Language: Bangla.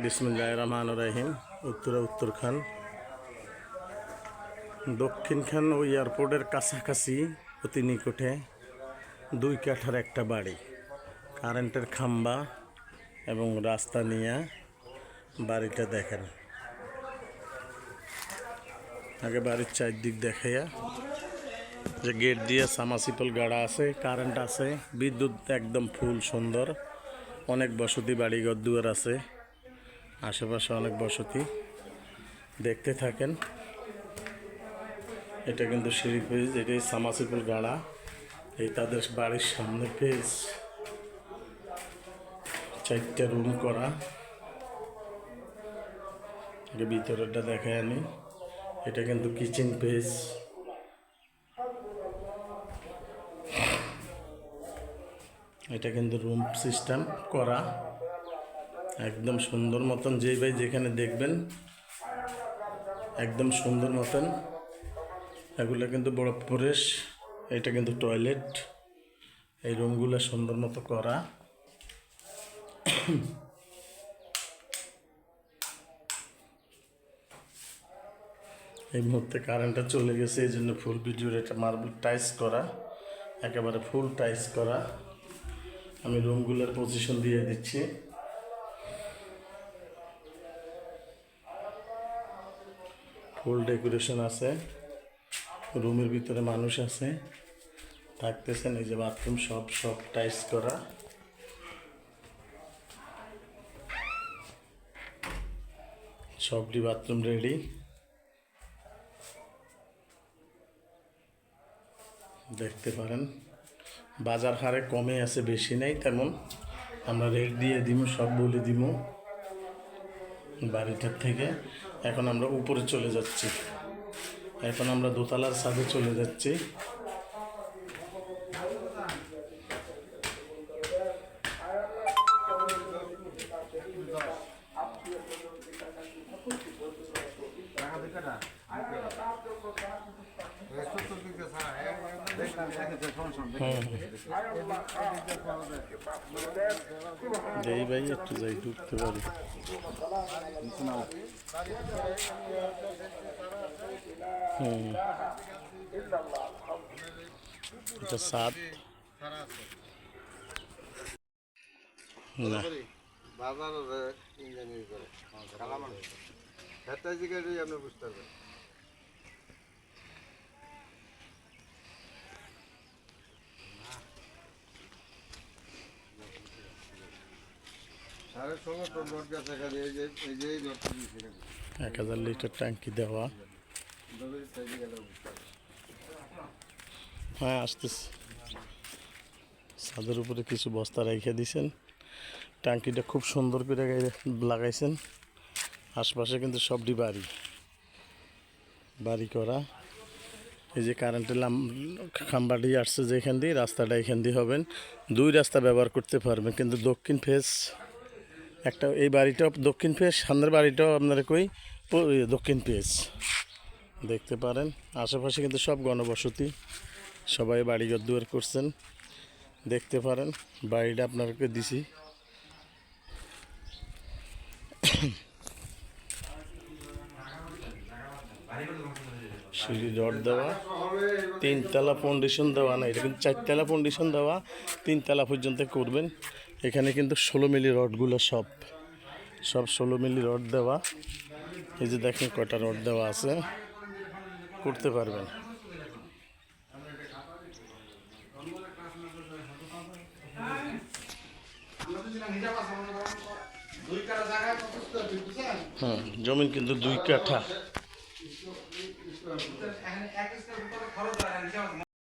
বিসমুল্লাহ রহমান রাহিম। উত্তরা উত্তরখান। দক্ষিণখান ওই এয়ারপোর্টের কাছাকাছি, অতি নিকটে দুই কাঠার একটা বাড়ি। কারেন্টের খাম্বা এবং রাস্তা নিয়ে বাড়িটা দেখেন। আগে বাড়ির চারদিক দেখাইয়া যে গেট দিয়ে সামাসিপল গাড়া আছে, কারেন্ট আছে, বিদ্যুৎ একদম ফুল সুন্দর, অনেক বসতি বাড়িঘর দুয়ার আছে। আশেপাশে অনেক বসতি। দেখতে থাকেন। এটা কিন্তু সিঁড়ি পেজ এটাই সামাসিপল গাড়া। এই তাদের বাড়ির সামনে পেজ চারটা রুম করা। এটা ভিতরেরটা দেখায় আমি। এটা কিন্তু কিচেন পেজ এটা কিন্তু রুম সিস্টেম করা। একদম সুন্দর মতন যেই ভাই যেখানে দেখবেন, একদম সুন্দর মতন। এগুলো কিন্তু বড় পরেশ এটা কিন্তু টয়লেট। এই রুমগুলো সুন্দর মতো করা। এই মুহূর্তে কারেন্টটা চলে গেছে, এই জন্য ফুল ভিডিওর এটা মার্বেল টাইস করা। একেবারে ফুল টাইস করা। আমি রুমগুলোর পজিশন দিয়ে দিচ্ছি। ফুল ডেকোরেশন আছে, রুমের ভিতরে মানুষ আছে, থাকতেছেন এই যে বাথরুম সব সব টাইস করা। সবটি বাথরুম রেডি। দেখতে পারেন, বাজার হারে কমে আছে, বেশি নেই তেমন। আমরা রেট দিয়ে দিব সব বলে দিব বাড়িটার থেকে। এখন আমরা উপরে চলে যাচ্ছি এখন আমরা দোতলার ছাদে চলে যাচ্ছি দেই ভাই একটু যাই ঢুকতে পারি এটা সাত বাজার ইঞ্জিনিয়ারিং করে কালামান একটা জিজ্ঞাসা আপনি বুঝতে পারবেন সারের সঙ্গে তো রড গাছ এখানে এই যে এই যে এই রডটা দিয়েছি এক হাজার লিটার ট্যাঙ্কি দেওয়া। হ্যাঁ আসতেছি। ছাদের উপরে কিছু বস্তা রেখে দিয়েছেন ট্যাঙ্কিটা খুব সুন্দর করে লাগাইছেন। আশপাশে কিন্তু সবটি বাড়ি। বাড়ি করা। এই যে কারেন্টের লাম খাম্বাটি আসছে যেখান দিয়ে রাস্তাটা এখান দিয়ে হবেন। দুই রাস্তা ব্যবহার করতে পারবেন কিন্তু দক্ষিণ ফেস একটা এই বাড়িটাও দক্ষিণ ফেস সামনের বাড়িটাও আপনারা কই দক্ষিণ ফেস দেখতে পারেন, আশেপাশে কিন্তু সব গণবসতি, সবাই বাড়িঘর দুয়ার করছেন। দেখতে পারেন, বাড়িটা আপনাকে দিছি। সিঁড়ি রড দেওয়া, তিনতলা ফাউন্ডেশন দেওয়া না, এটা কিন্তু চারতলা ফাউন্ডেশন দেওয়া, তিনতলা পর্যন্ত করবেন। এখানে কিন্তু ষোলো মিলি রডগুলো সব সব ষোলো মিলি রড দেওয়া। এই যে দেখেন কটা রড দেওয়া আছে। করতে পারবেন। হ্যাঁ জমিন কিন্তু দুই কাঠা।